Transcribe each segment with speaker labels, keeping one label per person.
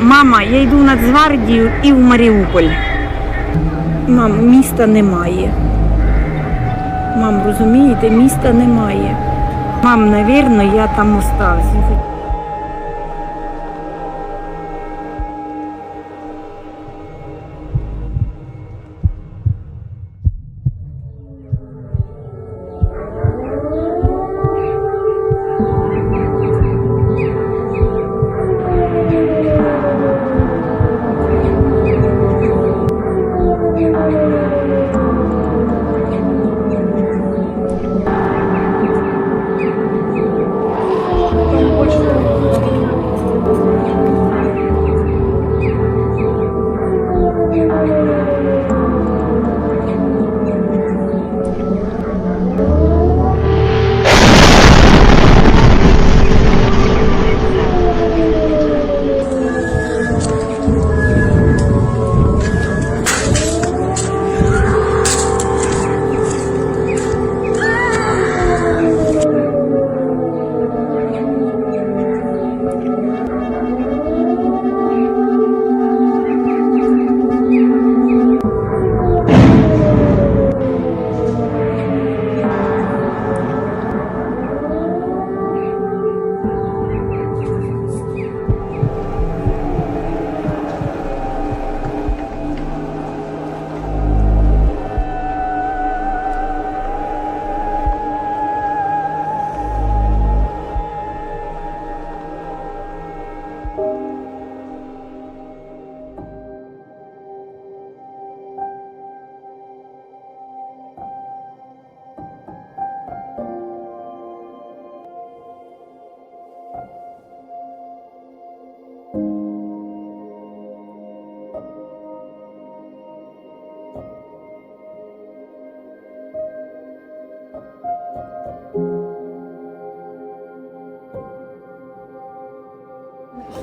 Speaker 1: Мама, я йду в Нацгвардію і в Маріуполь. Мам, міста немає. Мам, розумієте, міста немає. Мам, навірно, я там остався.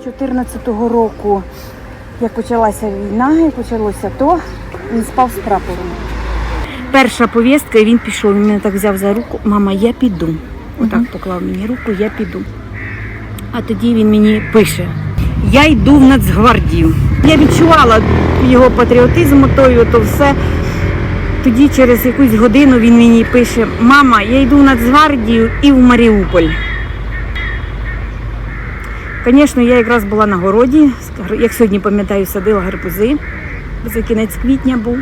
Speaker 1: З 14-го року, як почалася війна, як почалося то, він спав з прапором. Перша повістка, і він пішов. Він мене так взяв за руку. Мама, я піду. Отак поклав мені руку, я піду. А тоді він мені пише: Я йду в Нацгвардію. Я відчувала його патріотизм, той, ото все. Тоді через якусь годину він мені пише: Мама, я йду в Нацгвардію і в Маріуполь. Звісно, я якраз була на городі, як сьогодні пам'ятаю, садила гарбузи. За кінець квітня був.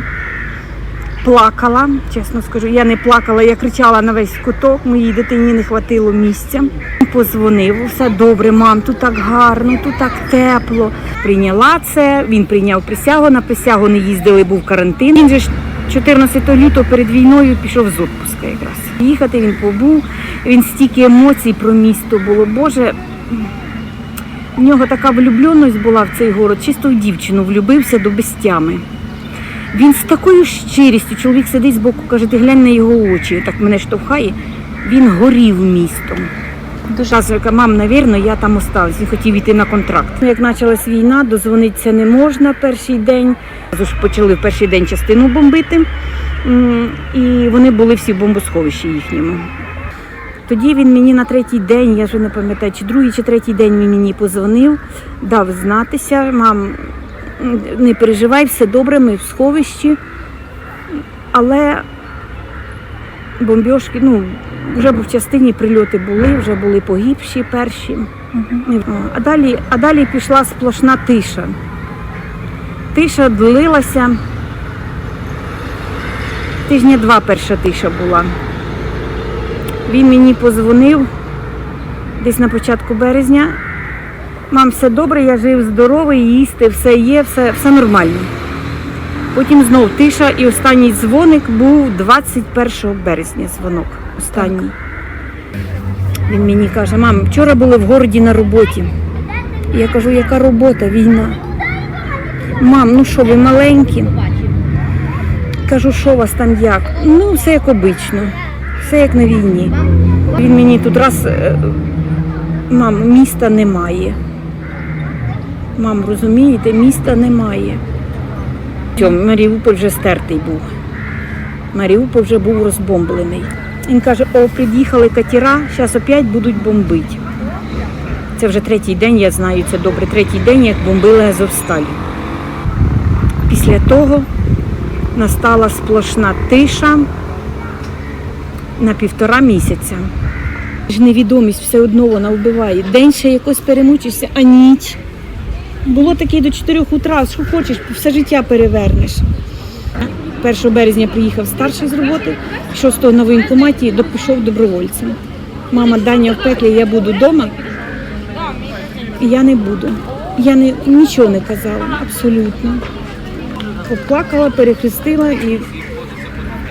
Speaker 1: Плакала, чесно скажу. Я не плакала, я кричала на весь куток, моїй дитині не хватило місця. Позвонив, все добре, мам, тут так гарно, тут так тепло. Прийняла це, він прийняв присягу, на присягу не їздили, був карантин. Він же ж 14 лютого перед війною пішов з відпуска якраз. Їхати він побув, він стільки емоцій про місто було. Боже, в нього така влюбленість була в цей город, чисто в дівчину влюбився до безтями. Він з такою щирістю, чоловік сидить збоку, каже, ти глянь на його очі, так мене штовхає. Він горів містом. Дуже каже, мам, навірно, я там остався. Він хотів йти на контракт. Як почалась війна, дозвонитися не можна перший день. Зразу почали в перший день частину бомбити. І вони були всі в бомбосховищі їхньому. Тоді він мені на третій день, я вже не пам'ятаю, чи другий, чи третій день він мені позвонив, дав знатися, мам, не переживай, все добре, ми в сховищі. Але бомбьошки, ну, вже в частині прильоти були, вже були погибші перші. А далі, а далі пішла сплошна тиша. Тиша длилася. Тижня два перша тиша була. Він мені позвонив десь на початку березня. Мам, все добре, я жив здоровий, їсти, все є, все, все нормально. Потім знов тиша і останній дзвоник був 21 березня дзвонок. Останній. Він мені каже, мам, вчора були в городі на роботі. Я кажу, яка робота, війна? Мам, ну що, ви маленькі? Кажу, що у вас там як? Ну, все як обично, все як на війні. Він мені тут раз, е, мам, міста немає. Мам, розумієте, міста немає. Маріуполь вже стертий був. Маріуполь вже був розбомблений. Він каже, о, приїхали катера, зараз опять будуть бомбити. Це вже третій день, я знаю це добре. Третій день, як бомбили Азовсталь. Після того настала сплошна тиша на півтора місяця. Ж невідомість все одно вона вбиває. День ще якось перемучишся, а ніч. Було таке до 4 утра, що хочеш, все життя перевернеш. 1 березня приїхав старший з роботи, 6 на воєнкоматі пішов добровольцем. Мама Даня в пеклі, я буду вдома. Я не буду. Я не, нічого не казала, абсолютно. Поплакала, перехрестила і,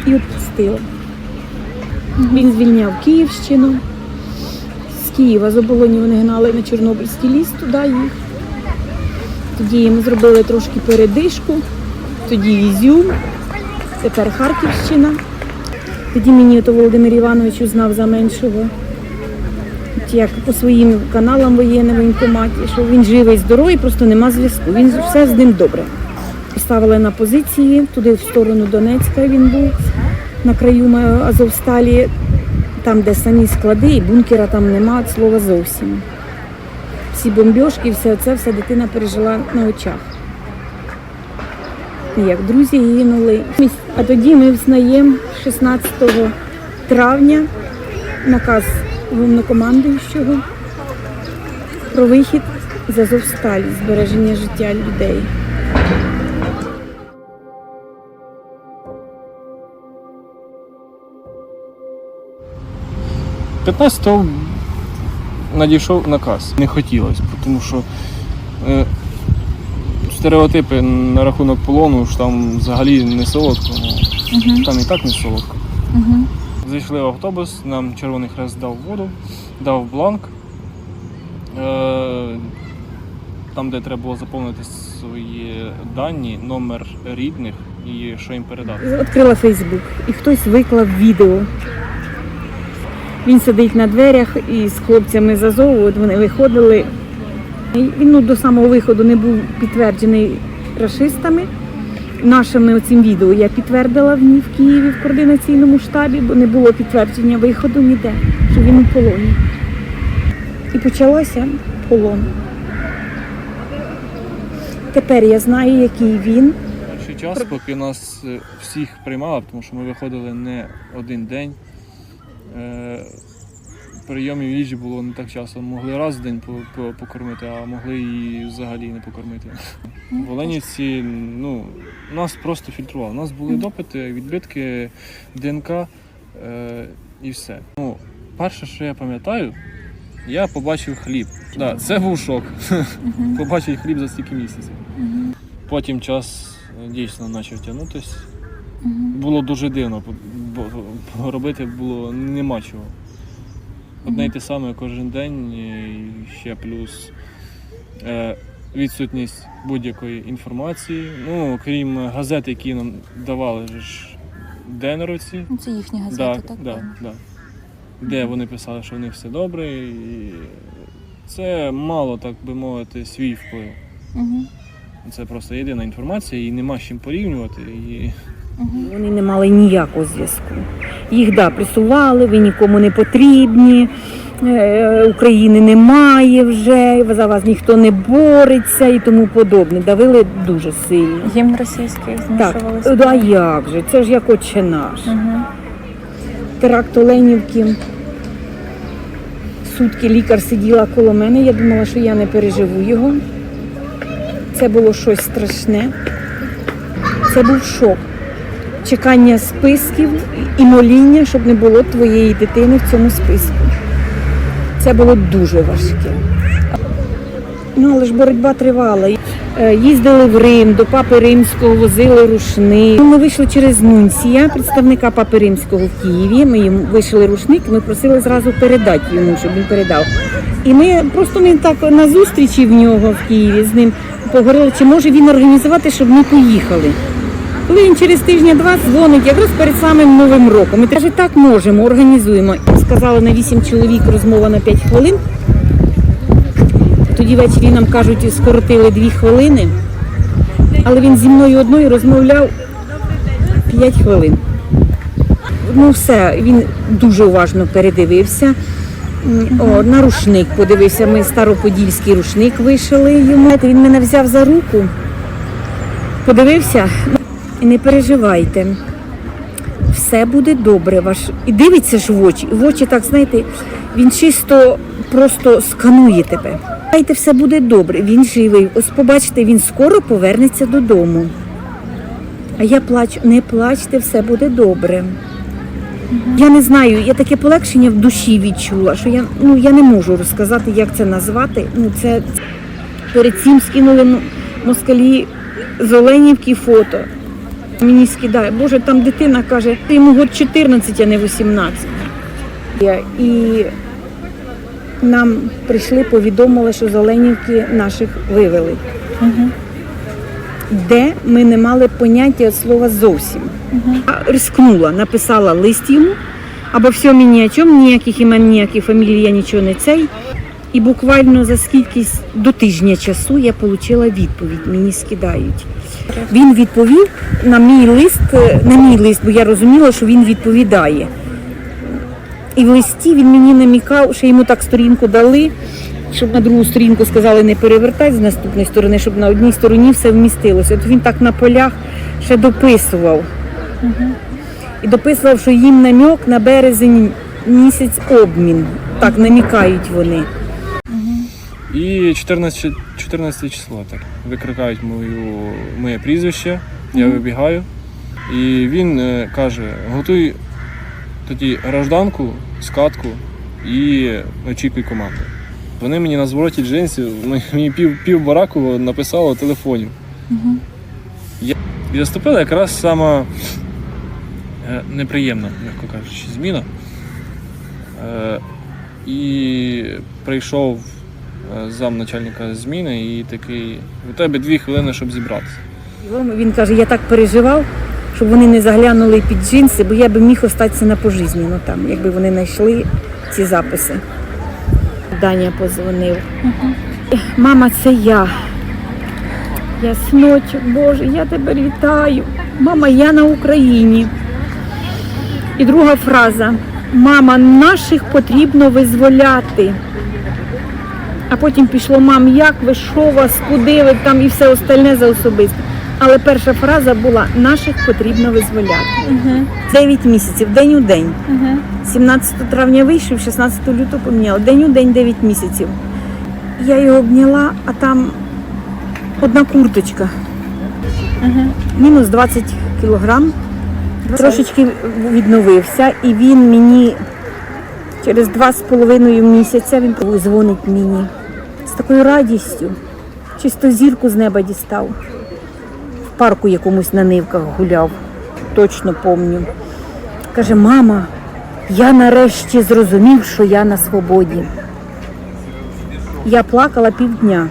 Speaker 1: і відпустила. Він звільняв Київщину. З Києва з оболоні вони гнали на Чорнобильський ліс, туди їх. Тоді їм зробили трошки передишку, тоді Ізюм, тепер Харківщина. Тоді мені то Володимир Іванович узнав за меншого. От Як по своїм каналам воєнним воєнкоматі, що він живий, здоровий, просто нема зв'язку. Він все з ним добре. Поставили на позиції, туди в сторону Донецька він був, на краю Азовсталі, там, де самі склади, і бункера там нема від слова зовсім. Всі бомбьошки, все це, все дитина пережила на очах. Як друзі гинули. А тоді ми взнаємо 16 травня наказ головнокомандуючого про вихід з Азовсталі, збереження життя людей.
Speaker 2: 15-го надійшов наказ. Не хотілося, тому що е, стереотипи на рахунок полону ж там взагалі не солодко. Ну, Там і так не солодко. Зайшли в автобус, нам Червоний Хрест дав воду, дав бланк. Е, там, де треба було заповнити свої дані, номер рідних і що їм передати.
Speaker 1: Відкрила Фейсбук і хтось виклав відео. Він сидить на дверях і з хлопцями з Азову, от вони виходили. Він ну, до самого виходу не був підтверджений рашистами. Нашими цим відео я підтвердила в, в Києві в координаційному штабі, бо не було підтвердження виходу ніде, що він у полоні. І почалося полон. Тепер я знаю, який він.
Speaker 2: Ще час, поки нас е, всіх приймали, тому що ми виходили не один день. Е, Прийомів їжі було не так часто. Могли раз в день по- по- покормити, а могли і взагалі не покормити. В Оленівці ну, нас просто фільтрували. У нас були допити, відбитки ДНК е, і все. Ну, перше, що я пам'ятаю, я побачив хліб. Да, це був шок. Побачив хліб за стільки місяців. Потім час е, дійсно почав тягнутися. Було дуже дивно, бо робити було нема чого. Одне й те саме кожен день, і ще плюс е, відсутність будь-якої інформації. Ну, крім газет, які нам давали ж денеровці.
Speaker 3: Ну, Це їхні газети,
Speaker 2: Да,
Speaker 3: так?
Speaker 2: да, да. Де вони писали, що в них все добре. І це мало, так би мовити, свій вплив.
Speaker 3: Мгм.
Speaker 2: Це просто єдина інформація, і нема з чим порівнювати. І
Speaker 1: Вони не мали ніякого зв'язку. Їх да, присували, ви нікому не потрібні, е, України немає вже, за вас ніхто не бореться і тому подобне. Давили дуже сильно.
Speaker 3: Гімн російський
Speaker 1: Так,
Speaker 3: змушували.
Speaker 1: ну, а як же? Це ж як отче наш.
Speaker 3: Угу.
Speaker 1: Теракт Оленівки. Сутки лікар сиділа коло мене. Я думала, що я не переживу його. Це було щось страшне. Це був шок. Чекання списків і моління, щоб не було твоєї дитини в цьому списку. Це було дуже важке. Ну, але ж боротьба тривала. Е, Їздили в Рим, до папи Римського возили рушник. Ну, Ми вийшли через нунція, представника папи Римського в Києві. Ми йому вийшли рушник, ми просили зразу передати йому, щоб він передав. І ми просто ми так на зустрічі в нього в Києві з ним поговорили, чи може він організувати, щоб ми поїхали. Коли він через тижня-два дзвонить, якраз перед самим Новим роком. І каже, так можемо, організуємо. Сказали на 8 чоловік розмова на 5 хвилин. Тоді ввечері нам кажуть, скоротили 2 хвилини. Але він зі мною одною розмовляв 5 хвилин. Ну все, він дуже уважно передивився. О, на рушник подивився. Ми староподільський рушник вишили йому. Він мене взяв за руку, подивився. І не переживайте. Все буде добре. Ваш... І дивиться ж в очі. І в очі, так, знаєте, він чисто просто сканує тебе. Знаєте, все буде добре. Він живий. Ось побачите, він скоро повернеться додому. А я плачу, не плачте, все буде добре. Я не знаю, я таке полегшення в душі відчула, що я, ну, я не можу розказати, як це назвати. Ну, це перед цим скинули ну, москалі з Оленівки фото. Мені скидає, Боже, там дитина каже, ти йому год 14, а не 18. І нам прийшли, повідомили, що з Оленівки наших вивели. Де ми не мали поняття від слова зовсім. Я рискнула, написала лист йому, або все мені ні о чому, ніяких імен, ніяких фамілій, я нічого не цей. І буквально за скільки до тижня часу я отримала відповідь, мені скидають. Він відповів на мій лист, е, на мій лист, бо я розуміла, що він відповідає. І в листі він мені намікав, що йому так сторінку дали, щоб на другу сторінку сказали не перевертай з наступної сторони, щоб на одній стороні все вмістилося. От він так на полях ще дописував. І дописував, що їм намік на березень місяць обмін. Так намікають вони.
Speaker 2: І 14, 14 число так. Викрикають мою, моє прізвище, я вибігаю. І він е, каже: готуй тоді гражданку, скатку і очікуй команду. Вони мені на звороті джинсів, мені пів, пів бараку написало телефонів. Я, і заступила якраз сама е, неприємна, м'яко кажучи, зміна. Е, і прийшов е, зам начальника зміни і такий, у тебе дві хвилини, щоб зібратися.
Speaker 1: Він каже, я так переживав, щоб вони не заглянули під джинси, бо я би міг остатися на пожизненно там, якби вони знайшли ці записи. Даня позвонив. Мама, це я. Я сночок, Боже, я тебе вітаю. Мама, я на Україні. І друга фраза. Мама, наших потрібно визволяти. А потім пішло, мам, як ви, що вас, куди ви там і все остальне за особисте. Але перша фраза була наших потрібно визволяти. Дев'ять місяців, день у день. 17 травня вийшов, 16 лютого поміняла. День у день 9 місяців. Я його обняла, а там одна курточка. Мінус 20 кілограм. Трошечки відновився, і він мені через два з половиною місяця він дзвонить мені з такою радістю. Чисто зірку з неба дістав. В парку якомусь на нивках гуляв, точно пам'ятаю. Каже, мама, я нарешті зрозумів, що я на свободі. Я плакала півдня.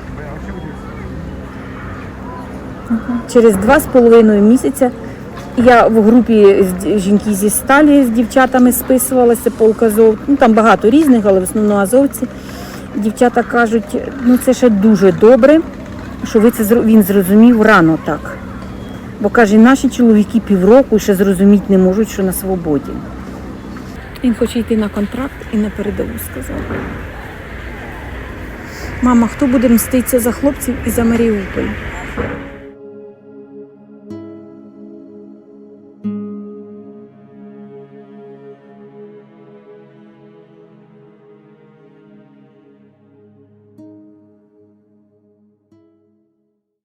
Speaker 1: Через два з половиною місяця я в групі жінки зі сталі з дівчатами списувалася полк Азов. Ну там багато різних, але в основному азовці. Дівчата кажуть, ну це ще дуже добре, що ви це він зрозумів рано так. Бо каже, наші чоловіки півроку ще зрозуміти не можуть, що на свободі. Він хоче йти на контракт і на передову сказав. Мама, хто буде мститися за хлопців і за Маріуполь?